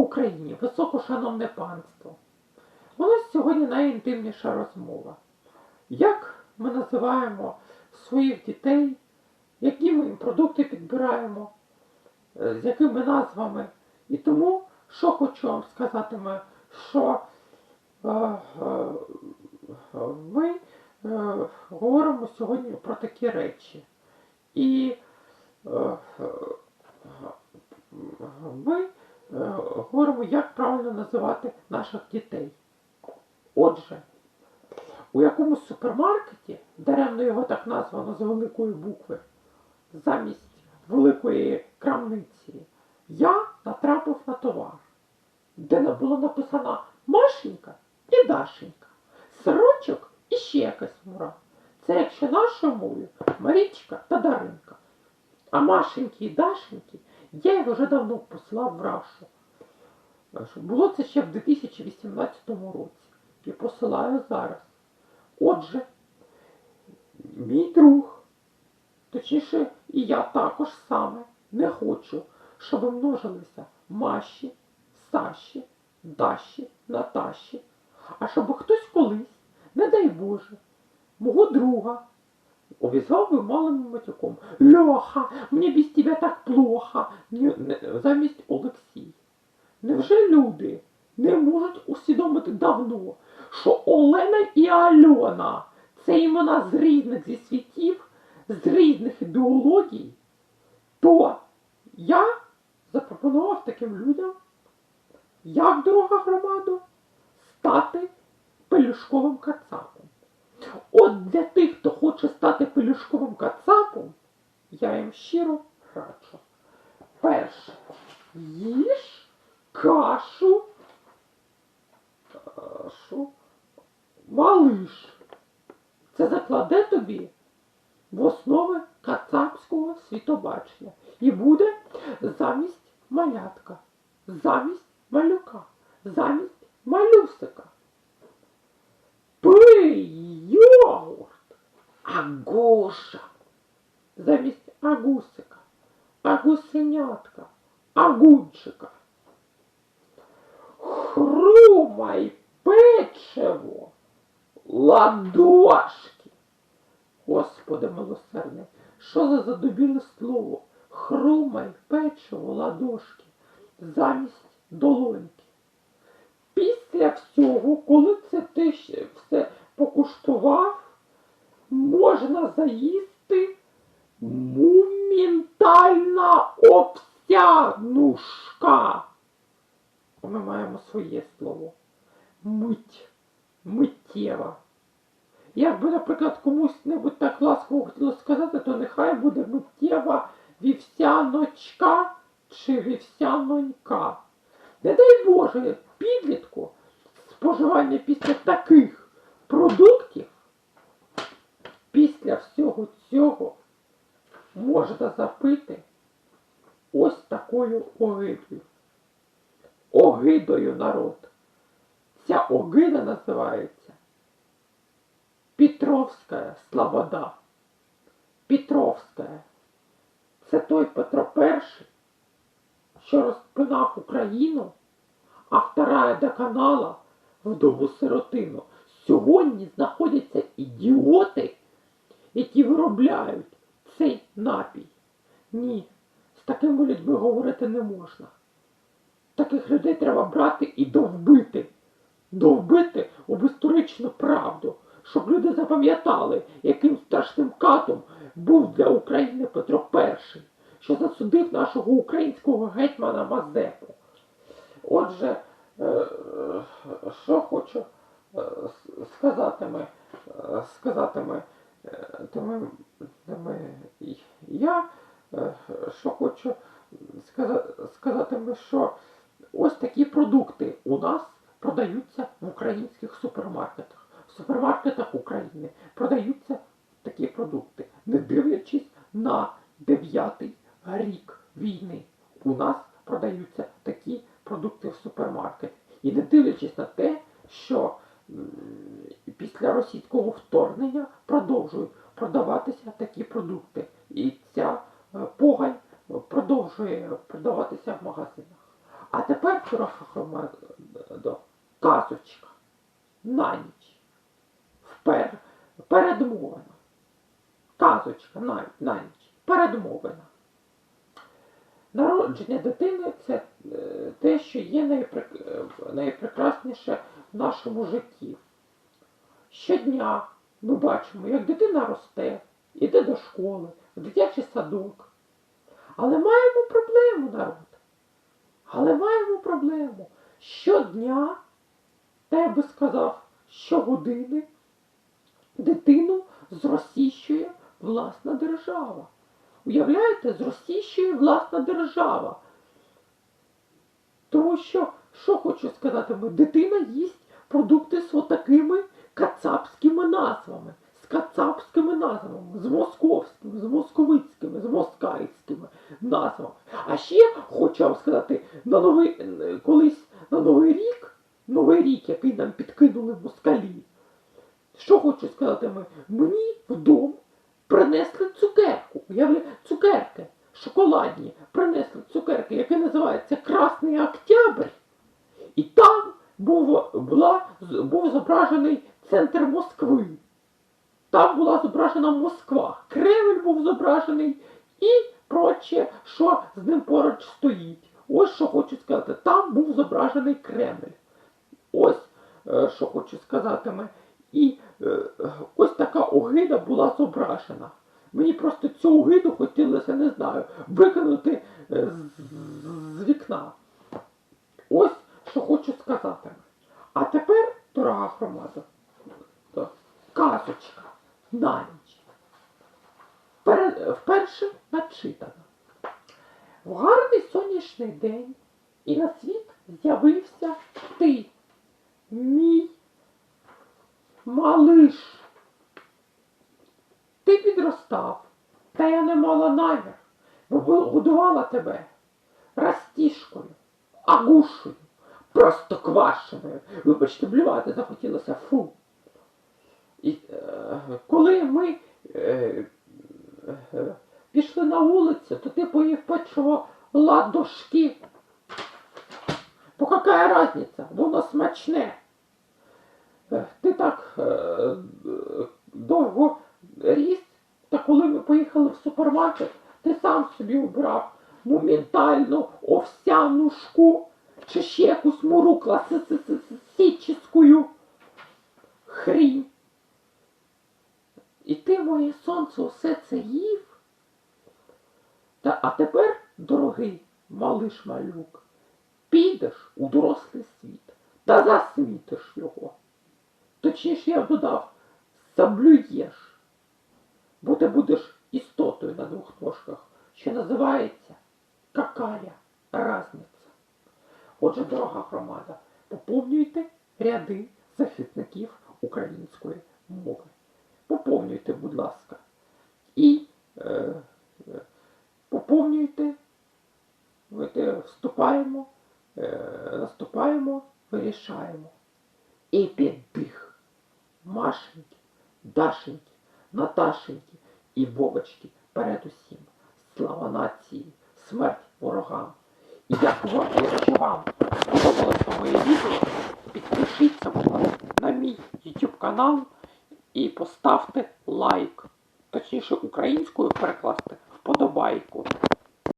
Україні, високошановне панство. У нас сьогодні найінтимніша розмова. Як ми називаємо своїх дітей, які ми їм продукти підбираємо, е, з якими назвами. І тому, що хочу вам сказати, що е, е, ми говоримо сьогодні про такі речі. І ми говоримо, як правильно називати наших дітей. Отже, у якомусь супермаркеті, даремно його так названо з великої букви, замість великої крамниці, я натрапив на товар, де було написано Машенька і Дашенька, сирочок і ще якась мура. Це якщо нашою мовою Марічка та Даринка. А Машеньки і Дашеньки я їх вже давно послав в Рашу. Було це ще в 2018 році. І посилаю зараз. Отже, мій друг, точніше, і я також саме не хочу, щоб множилися Маші, Саші, Даші, Наташі, а щоб хтось колись, не дай Боже, мого друга обізвав би малим матюком. Льоха, мені без тебе так плохо, замість Олексій. Невже люди не можуть усвідомити давно, що Олена і Альона це імена з різних зі світів, з різних ідеологій, то я запропонував таким людям, як дорога громаду, стати пелюшковим кацапом. От для тих, хто хоче стати пелюшковим кацапом, я їм щиро раджу. Перше, їж кашу, кашу, малиш. Це закладе тобі в основи кацапського світобачення. І буде замість малятка, замість малюка, замість малюсика. Пий йогурт, агуша, замість агусика, агусенятка, агунчика. Хрумай печиво, ладошки. Господи милосердний, що за задубіле слово? Хрумай печиво, ладошки, замість долоньки. Після всього, коли це ти все покуштував, можна заїсти мументальна обсягнушка. Ми маємо своє слово. Мить. Миттєва. Якби, наприклад, комусь небудь так ласково хотілося сказати, то нехай буде миттєва вівсяночка чи вівсянонька. Не дай Боже, підлітку споживання після таких продуктів, після всього цього можна запити ось такою огидою. Огидою народ. Ця огида називається Петровська Слобода. Петровська. Це той Петро І, що розпинав Україну, а вторая до канала вдову сиротину. Сьогодні знаходяться ідіоти, які виробляють цей напій. Ні, з такими людьми говорити не можна. Таких людей треба брати і довбити. Довбити об історичну правду, щоб люди запам'ятали, яким страшним катом був для України Петро І, що засудив нашого українського гетьмана Мазепу. Отже, що хочу е, сказати е, сказати е, ми, я, е, що хочу сказати, що ось такі продукти у нас продаються в українських супермаркетах. В супермаркетах України продаються такі продукти, не дивлячись на дев'ятий рік війни. У нас продаються такі продукти в супермаркеті. І не дивлячись на те, що після російського вторгнення продовжують продаватися такі продукти. І ця е, погань продовжує продаватися в магазинах. А тепер громадо, казочка на ніч. Впер, передмовина. Казочка на, на ніч. Передмовина. Народження дитини це те, що є е, найпрекрасніше в нашому житті. Щодня ми бачимо, як дитина росте, іде до школи, в дитячий садок. Але маємо проблему, народ. Але маємо проблему. Щодня, та би сказав, щогодини дитину зросіщує власна держава. Уявляєте, зросіщує власна держава. Тому що, що хочу сказати, ми, дитина їсть продукти з отакими кацапськими назвами, з кацапськими назвами, з московськими, з московицькими, з москальськими назвами. А ще хочу вам сказати, на новий, колись на Новий рік, Новий рік, який нам підкинули москалі, що хочу сказати, ми, мені вдома принесли цукерку. Уявляю, цукерки шоколадні, принесли цукерки, які називаються Красний Октябрь. І там був, була, був зображений центр Москви. Там була зображена Москва. Кремль був зображений і проче, що з ним поруч стоїть. Ось що хочу сказати. Там був зображений Кремль. Ось е, що хочу сказати. І е, ось така огида була зображена. Мені просто цю огиду хотілося, не знаю, викинути е, з, вікна. Ось що хочу сказати. А тепер, дорога громада, казочка на ніч. Вперше начитана. Сонячний день і на світ з'явився ти, мій малиш. Ти підростав, та я не мала намір, бо годувала тебе растішкою, агушею, просто квашеною. Вибачте, блювати захотілося фу. І е, коли ми е, е, пішли на вулицю, то ти поїв печиво ладошки. Бо яка разниця? Воно смачне. Е, Ти так е, довго ріс, та коли ми поїхали в супермаркет, ти сам собі обрав моментальну овсянушку чи ще якусь муру класичну хрінь. І ти, моє сонце, усе це їв. Та, а тепер, дорогий малиш малюк, підеш у дорослий світ та засмітиш його. Точніше, я б додав, заблюєш, бо ти будеш істотою на двох ножках, що називається какая разниця. Отже, дорога громада, поповнюйте ряди захисників української мови. Поповнюйте, будь ласка. І е, е, поповнюйте, Давайте вступаємо, е, вирішаємо. І під. Машеньки, Дашеньки, Наташеньки і Вовочки перед усім. Слава нації, смерть ворогам. І дякую, якщо вам сподобалося моє відео, підпишіться, на мій YouTube канал і поставте лайк. Точніше, українською перекласти вподобайку.